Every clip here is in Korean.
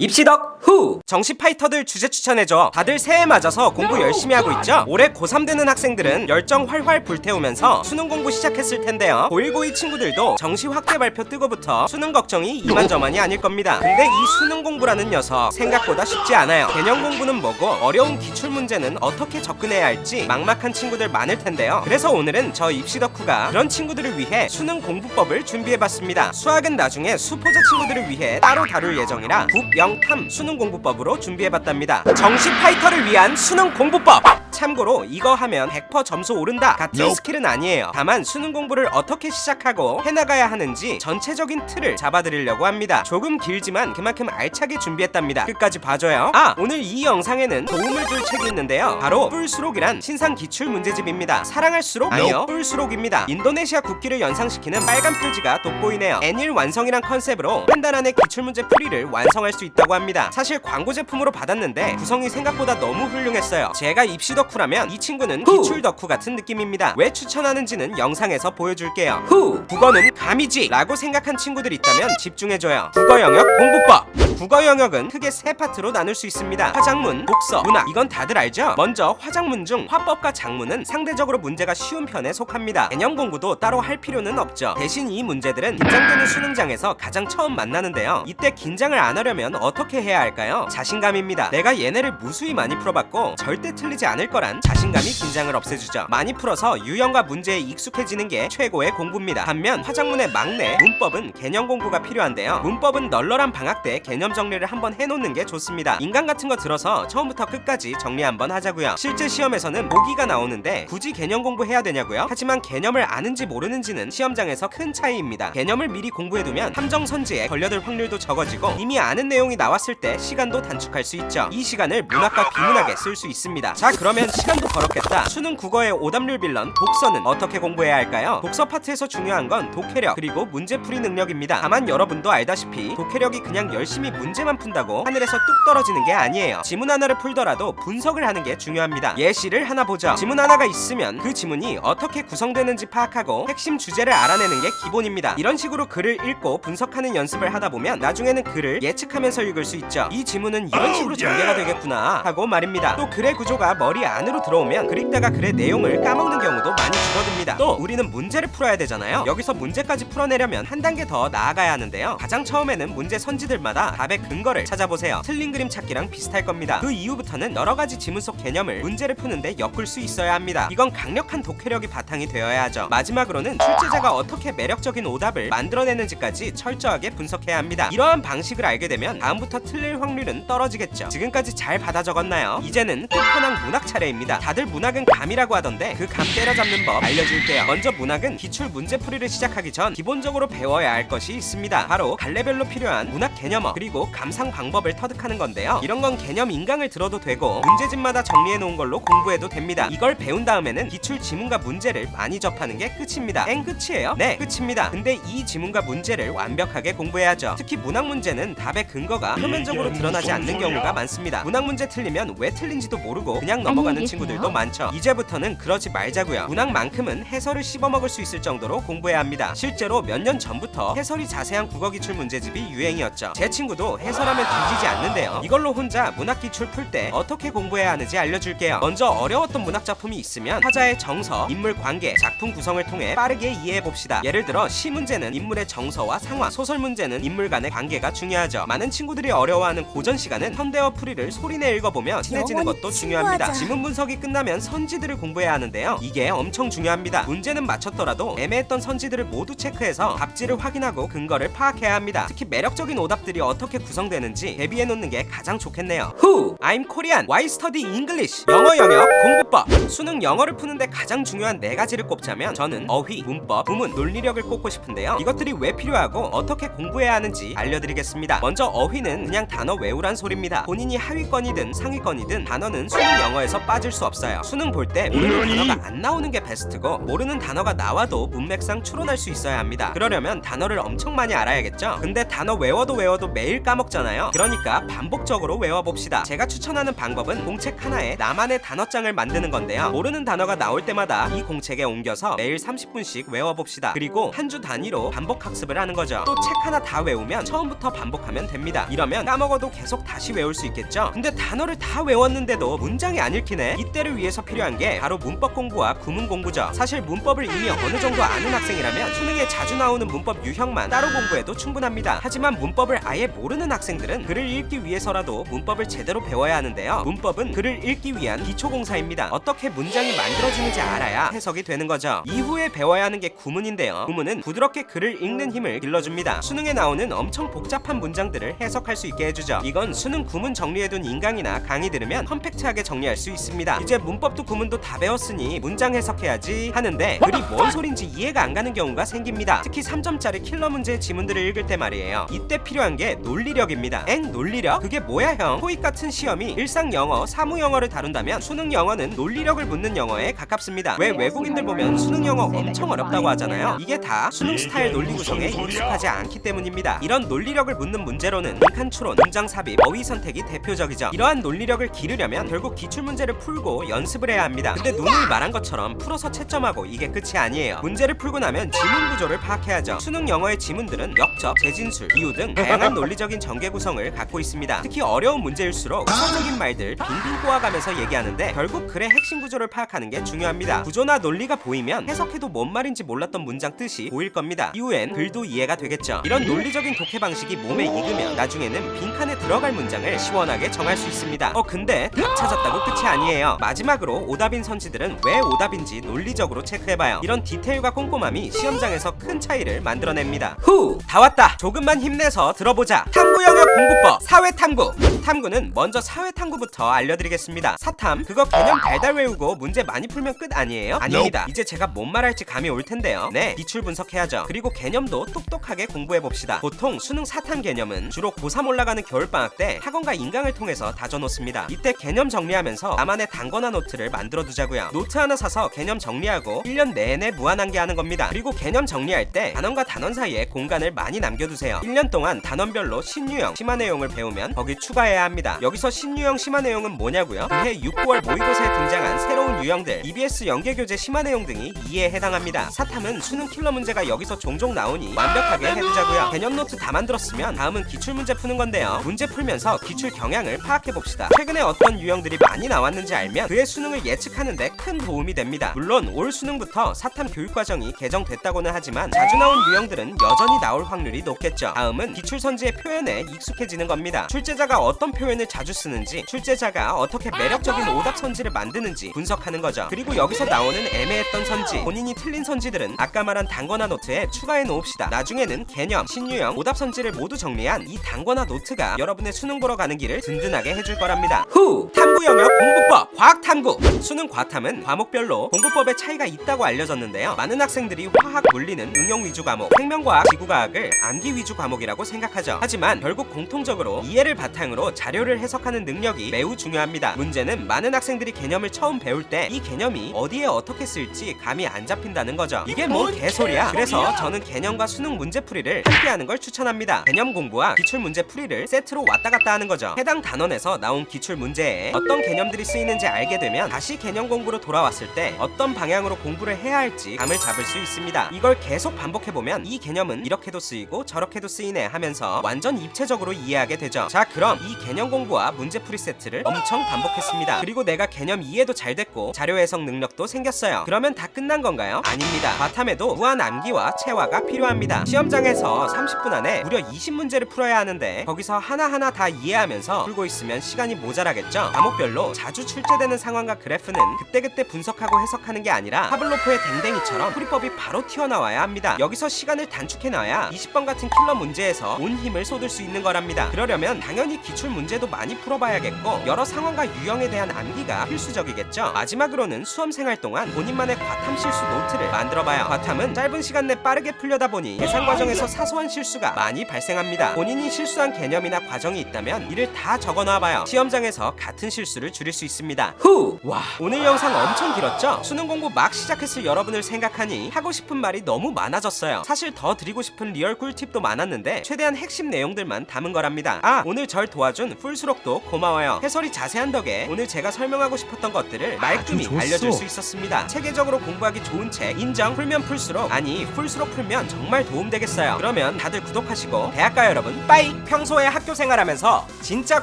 입시덕 후! 정시 파이터들 주제 추천해줘. 다들 새해 맞아서 공부 열심히 하고 있죠? 올해 고3 되는 학생들은 열정 활활 불태우면서 수능 공부 시작했을 텐데요. 고1, 고2 친구들도 정시 확대 발표 뜨고부터 수능 걱정이 이만저만이 아닐 겁니다. 근데 이 수능 공부라는 녀석 생각보다 쉽지 않아요. 개념 공부는 뭐고 어려운 기출 문제는 어떻게 접근해야 할지 막막한 친구들 많을 텐데요. 그래서 오늘은 저 입시 덕후가 그런 친구들을 위해 수능 공부법을 준비해봤습니다. 수학은 나중에 수포자 친구들을 위해 따로 다룰 예정이라 국 영탐 수능 공부법으로 준비해봤답니다. 정시 파이터를 위한 수능 공부법! 참고로 이거 하면 100% 점수 오른다 같은 스킬은 아니에요. 다만 수능 공부를 어떻게 시작하고 해나가야 하는지 전체적인 틀을 잡아드리려고 합니다. 조금 길지만 그만큼 알차게 준비했답니다. 끝까지 봐줘요. 아 오늘 이 영상에는 도움을 줄 책이 있는데요. 바로 뿔수록이란 신상 기출 문제집입니다. 사랑할수록 아니요 뿔수록입니다. 인도네시아 국기를 연상시키는 빨간 표지가 돋보이네요. 애닐 완성이란 컨셉으로 한 달 안에 기출 문제 풀이를 완성할 수 있다고 합니다. 사실 광고 제품으로 받았는데 구성이 생각보다 너무 훌륭했어요. 제가 입시 덕후 라면 이 친구는 기출 덕후 같은 느낌입니다. 왜 추천하는지는 영상에서 보여줄게요. 후! 국어는 감이지! 라고 생각한 친구들 있다면 집중해줘요. 국어 영역 공부법! 국어 영역은 크게 세 파트로 나눌 수 있습니다. 화작문, 독서, 문학. 이건 다들 알죠? 먼저 화작문 중 화법과 작문은 상대적으로 문제가 쉬운 편에 속합니다. 개념 공부도 따로 할 필요는 없죠. 대신 이 문제들은 긴장되는 수능장에서 가장 처음 만나는데요. 이때 긴장을 안 하려면 어떻게 해야 할까요? 자신감입니다. 내가 얘네를 무수히 많이 풀어봤고 절대 틀리지 않을 거란 자신감이 긴장을 없애주죠. 많이 풀어서 유형과 문제에 익숙해지는 게 최고의 공부입니다. 반면 화작문의 막내 문법은 개념 공부가 필요한데요. 문법은 널널한 방학 때 개념 정리를 한번 해놓는 게 좋습니다. 인간 같은 거 들어서 처음부터 끝까지 정리 한번 하자고요. 실제 시험에서는 모기가 나오는데 굳이 개념 공부해야 되냐고요? 하지만 개념을 아는지 모르는지는 시험장에서 큰 차이입니다. 개념을 미리 공부해두면 함정 선지에 걸려들 확률도 적어지고 이미 아는 내용이 나왔을 때 시간도 단축할 수 있죠. 이 시간을 문학과 비문학에 쓸 수 있습니다. 자 그러면 시간도 벌었겠다. 수능 국어의 오답률 빌런 독서는 어떻게 공부해야 할까요? 독서 파트에서 중요한 건 독해력 그리고 문제풀이 능력입니다. 다만 여러분도 알다시피 독해력이 그냥 열심히 문제만 푼다고 하늘에서 뚝 떨어지는 게 아니에요. 지문 하나를 풀더라도 분석을 하는 게 중요합니다. 예시를 하나 보죠. 지문 하나가 있으면 그 지문이 어떻게 구성되는지 파악하고 핵심 주제를 알아내는 게 기본입니다. 이런 식으로 글을 읽고 분석하는 연습을 하다 보면 나중에는 글을 예측하면서 읽을 수 있죠. 이 지문은 이런 식으로 전개가 되겠구나 하고 말입니다. 또 글의 구조가 머리 안으로 들어오면 글 읽다가 글의 내용을 까먹는 경우도 많이 줄어듭니다. 또 우리는 문제를 풀어야 되잖아요. 여기서 문제까지 풀어내려면 한 단계 더 나아가야 하는데요. 가장 처음에는 문제 선지들마다 답의 근거를 찾아보세요. 틀린 그림 찾기랑 비슷할 겁니다. 그 이후부터는 여러 가지 지문 속 개념을 문제를 푸는데 엮을 수 있어야 합니다. 이건 강력한 독해력이 바탕이 되어야 하죠. 마지막으로는 출제자가 어떻게 매력적인 오답을 만들어내는지까지 철저하게 분석해야 합니다. 이러한 방식을 알게 되면 다음부터 틀릴 확률은 떨어지겠죠. 지금까지 잘 받아 적었나요? 이제는 끝판왕 문학 차 례입니다. 다들 문학은 감이라고 하던데 그 감 때려잡는 법 알려줄게요. 먼저 문학은 기출 문제풀이를 시작하기 전 기본적으로 배워야 할 것이 있습니다. 바로 갈래별로 필요한 문학 개념어 그리고 감상 방법을 터득하는 건데요. 이런 건 개념 인강을 들어도 되고 문제집마다 정리해 놓은 걸로 공부해도 됩니다. 이걸 배운 다음에는 기출 지문과 문제를 많이 접하는 게 끝입니다. 엥 끝이에요? 네 끝입니다. 근데 이 지문과 문제를 완벽하게 공부해야죠. 특히 문학 문제는 답의 근거가 표면적으로 드러나지 않는 경우가 많습니다. 문학 문제 틀리면 왜 틀린지도 모르고 그냥 넘어가 는 안녕히 친구들도. 많죠. 이제부터는 그러지 말자고요. 문학만큼은 해설을 씹어먹을 수 있을 정도로 공부해야 합니다. 실제로 몇 년 전부터 해설이 자세한 국어 기출 문제집이 유행이었죠. 제 친구도 해설하면 뒤지지 않는데요. 이걸로 혼자 문학 기출 풀 때 어떻게 공부해야 하는지 알려줄게요. 먼저 어려웠던 문학 작품이 있으면 화자의 정서, 인물 관계, 작품 구성을 통해 빠르게 이해해 봅시다. 예를 들어 시 문제는 인물의 정서와 상황, 소설 문제는 인물 간의 관계가 중요하죠. 많은 친구들이 어려워하는 고전 시간은 현대어 풀이를 소리내 읽어보며 친해지는 것도 중요합니다. 친구 지문 분석이 끝나면 선지들을 공부해야 하는데요. 이게 엄청 중요합니다. 문제는 맞췄더라도 애매했던 선지들을 모두 체크해서 답지를 확인하고 근거를 파악해야 합니다. 특히 매력적인 오답들이 어떻게 구성되는지 대비해 놓는 게 가장 좋겠네요. 후! I'm Korean. Why study English? 영어 영역 공부법. 수능 영어를 푸는데 가장 중요한 네 가지를 꼽자면 저는 어휘, 문법, 부문, 논리력을 꼽고 싶은데요. 이것들이 왜 필요하고 어떻게 공부해야 하는지 알려드리겠습니다. 먼저 어휘는 그냥 단어 외우란 소리입니다. 본인이 하위권이든 상위권이든 단어는 수능 영어에서 빠질 수 없어요. 수능 볼 때 모르는 단어가 안 나오는 게 베스트고 모르는 단어가 나와도 문맥상 추론할 수 있어야 합니다. 그러려면 단어를 엄청 많이 알아야겠죠. 근데 단어 외워도 외워도 매일 까먹잖아요. 그러니까 반복적으로 외워봅시다. 제가 추천하는 방법은 공책 하나에 나만의 단어장을 만드는 건데요. 모르는 단어가 나올 때마다 이 공책에 옮겨서 매일 30분씩 외워봅시다. 그리고 한 주 단위로 반복 학습을 하는 거죠. 또 책 하나 다 외우면 처음부터 반복하면 됩니다. 이러면 까먹어도 계속 다시 외울 수 있겠죠. 근데 단어를 다 외웠는데도 문장이 안 읽히 네. 이때를 위해서 필요한 게 바로 문법 공부와 구문 공부죠. 사실 문법을 이미 어느 정도 아는 학생이라면 수능에 자주 나오는 문법 유형만 따로 공부해도 충분합니다. 하지만 문법을 아예 모르는 학생들은 글을 읽기 위해서라도 문법을 제대로 배워야 하는데요. 문법은 글을 읽기 위한 기초 공사입니다. 어떻게 문장이 만들어지는지 알아야 해석이 되는 거죠. 이후에 배워야 하는 게 구문인데요. 구문은 부드럽게 글을 읽는 힘을 길러줍니다. 수능에 나오는 엄청 복잡한 문장들을 해석할 수 있게 해주죠. 이건 수능 구문 정리해둔 인강이나 강의 들으면 컴팩트하게 정리할 수 있습니다. 이제 문법도 구문도 다 배웠으니 문장 해석해야지 하는데 글이 뭔 소린지 이해가 안 가는 경우가 생깁니다. 특히 3점짜리 킬러 문제 지문들을 읽을 때 말이에요. 이때 필요한 게 논리력입니다. 엥 논리력? 그게 뭐야 형? 토익 같은 시험이 일상 영어, 사무 영어를 다룬다면 수능 영어는 논리력을 묻는 영어에 가깝습니다. 왜 외국인들 보면 수능 영어 엄청 어렵다고 하잖아요. 이게 다 수능 스타일 논리 구성에 익숙하지 않기 때문입니다. 이런 논리력을 묻는 문제로는 빈칸 추론, 문장 삽입, 어휘 선택이 대표적이죠. 이러한 논리력을 기르려면 결국 기출 문제를 풀고 연습을 해야 합니다. 근데 누누이 말한 것처럼 풀어서 채점하고 이게 끝이 아니에요. 문제를 풀고 나면 지문 구조를 파악해야죠. 수능 영어의 지문들은 역접, 재진술, 비유 등 다양한 논리적인 전개 구성을 갖고 있습니다. 특히 어려운 문제일수록 구성적인 말들 빙빙 꼬아가면서 얘기하는데 결국 글의 핵심 구조를 파악하는 게 중요합니다. 구조나 논리가 보이면 해석해도 뭔 말인지 몰랐던 문장 뜻이 보일 겁니다. 이후엔 글도 이해가 되겠죠. 이런 논리적인 독해 방식이 몸에 익으면 나중에는 빈칸에 들어갈 문장을 시원하게 정할 수 있습니다. 어 근데 답 찾았다고 끝이 아니에요. 마지막으로 오답인 선지들은 왜 오답인지 논리적으로 체크해봐요. 이런 디테일과 꼼꼼함이 시험장에서 큰 차이를 만들어냅니다. 후! 다 왔다! 조금만 힘내서 들어보자. 탐구 영역 공부법 사회 탐구. 탐구는 먼저 사회 탐구부터 알려드리겠습니다. 사탐 그거 개념 달달 외우고 문제 많이 풀면 끝 아니에요? 아닙니다. 이제 제가 뭔 말할지 감이 올 텐데요. 네, 기출 분석해야죠. 그리고 개념도 똑똑하게 공부해 봅시다. 보통 수능 사탐 개념은 주로 고3 올라가는 겨울방학 때 학원과 인강을 통해서 다져놓습니다. 이때 개념 정리하면서 나만의 단거나 노트를 만들어 두자고요. 노트 하나 사서 개념 정리하고 1년 내내 무한한계하는 겁니다. 그리고 개념 정리할 때 단원과 단원 사이에 공간을 많이 남겨두세요. 1년 동안 단원별로 신유형 심화 내용을 배우면 거기 추가해야 합니다. 여기서 신유형 심화 내용은 뭐냐고요? 그해 6, 9월 모의고사에 등장한 새로운 유형들, EBS 연계 교재 심화 내용 등이 이에 해당합니다. 사탐은 수능 킬러 문제가 여기서 종종 나오니 완벽하게 해두자고요. 개념 노트 다 만들었으면 다음은 기출 문제 푸는 건데요. 문제 풀면서 기출 경향을 파악해 봅시다. 최근에 어떤 유형들이 많이 나왔는지 알면 그의 수능을 예측하는데 큰 도움이 됩니다. 물론 올 수능부터 사탐 교육 과정이 개정됐다고는 하지만 자주 나온 유형들은 여전히 나올 확률이 높겠죠. 다음은 기출 선지의 표현에 익숙해지는 겁니다. 출제자가 어떤 표현을 자주 쓰는지, 출제자가 어떻게 매력적인 오답 선지를 만드는지 분석하는 거죠. 그리고 여기서 나오는 애매했던 선지, 본인이 틀린 선지들은 아까 말한 단거나 노트에 추가해 놓읍시다. 나중에는 개념, 신유형, 오답 선지를 모두 정리한 이 단거나 노트가 여러분의 수능 보러 가는 길을 든든하게 해줄 거랍니다. 후! 탐구 영역 공부 법, 과학 탐구. 수능 과탐은 과목별로 공부법의 차이가 있다고 알려졌는데요. 많은 학생들이 화학, 물리는 응용 위주 과목, 생명과학, 지구과학을 암기 위주 과목이라고 생각하죠. 하지만 결국 공통적으로 이해를 바탕으로 자료를 해석하는 능력이 매우 중요합니다. 문제는 많은 학생들이 개념을 처음 배울 때 이 개념이 어디에 어떻게 쓸지 감이 안 잡힌다는 거죠. 이게 뭔 개소리야? 그래서 저는 개념과 수능 문제 풀이를 함께 하는 걸 추천합니다. 개념 공부와 기출 문제 풀이를 세트로 왔다 갔다 하는 거죠. 해당 단원에서 나온 기출 문제에 어떤 개념들이 쓰 이는지 알게 되면 다시 개념 공부로 돌아왔을 때 어떤 방향으로 공부를 해야 할지 감을 잡을 수 있습니다. 이걸 계속 반복해 보면 이 개념은 이렇게도 쓰이고 저렇게도 쓰이네 하면서 완전 입체적으로 이해하게 되죠. 자, 그럼 이 개념 공부와 문제 풀이 세트를 엄청 반복했습니다. 그리고 내가 개념 이해도 잘 됐고 자료 해석 능력도 생겼어요. 그러면 다 끝난 건가요? 아닙니다. 과탐에도 무한 암기와 체화가 필요합니다. 시험장에서 30분 안에 무려 20문제를 풀어야 하는데 거기서 하나하나 다 이해하면서 풀고 있으면 시간이 모자라겠죠? 과목별로 자주 출제되는 상황과 그래프는 그때그때 분석하고 해석하는 게 아니라 파블로프의 댕댕이처럼 풀이법이 바로 튀어나와야 합니다. 여기서 시간을 단축해놔야 20번 같은 킬러 문제에서 온 힘을 쏟을 수 있는 거랍니다. 그러려면 당연히 기출 문제도 많이 풀어봐야겠고 여러 상황과 유형에 대한 암기가 필수적이겠죠. 마지막으로는 수험 생활 동안 본인만의 과탐 실수 노트를 만들어봐요. 과탐은 짧은 시간 내 빠르게 풀려다 보니 예상 과정에서 사소한 실수가 많이 발생합니다. 본인이 실수한 개념이나 과정이 있다면 이를 다 적어놔봐요. 시험장에서 같은 실수를 줄일 수 있습니다. 있습니다. 후! 와, 오늘 영상 엄청 길었죠? 수능 공부 막 시작했을 여러분을 생각하니 하고 싶은 말이 너무 많아졌어요. 사실 더 드리고 싶은 리얼 꿀팁도 많았는데 최대한 핵심 내용들만 담은 거랍니다. 아, 오늘 절 도와준 풀수록도 고마워요. 해설이 자세한 덕에 오늘 제가 설명하고 싶었던 것들을 말끔히 좋았어. 알려줄 수 있었습니다. 체계적으로 공부하기 좋은 책 인정 풀면 풀수록 아니 풀수록 풀면 정말 도움되겠어요. 그러면 다들 구독하시고 대학가 여러분 빠이! 평소에 학교 생활하면서 진짜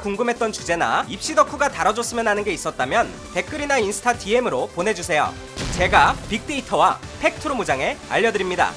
궁금했던 주제나 입시 덕후가 다뤄줬으면 하는 게 있었다면 댓글이나 인스타 DM으로 보내주세요. 제가 빅데이터와 팩트로 무장해 알려드립니다.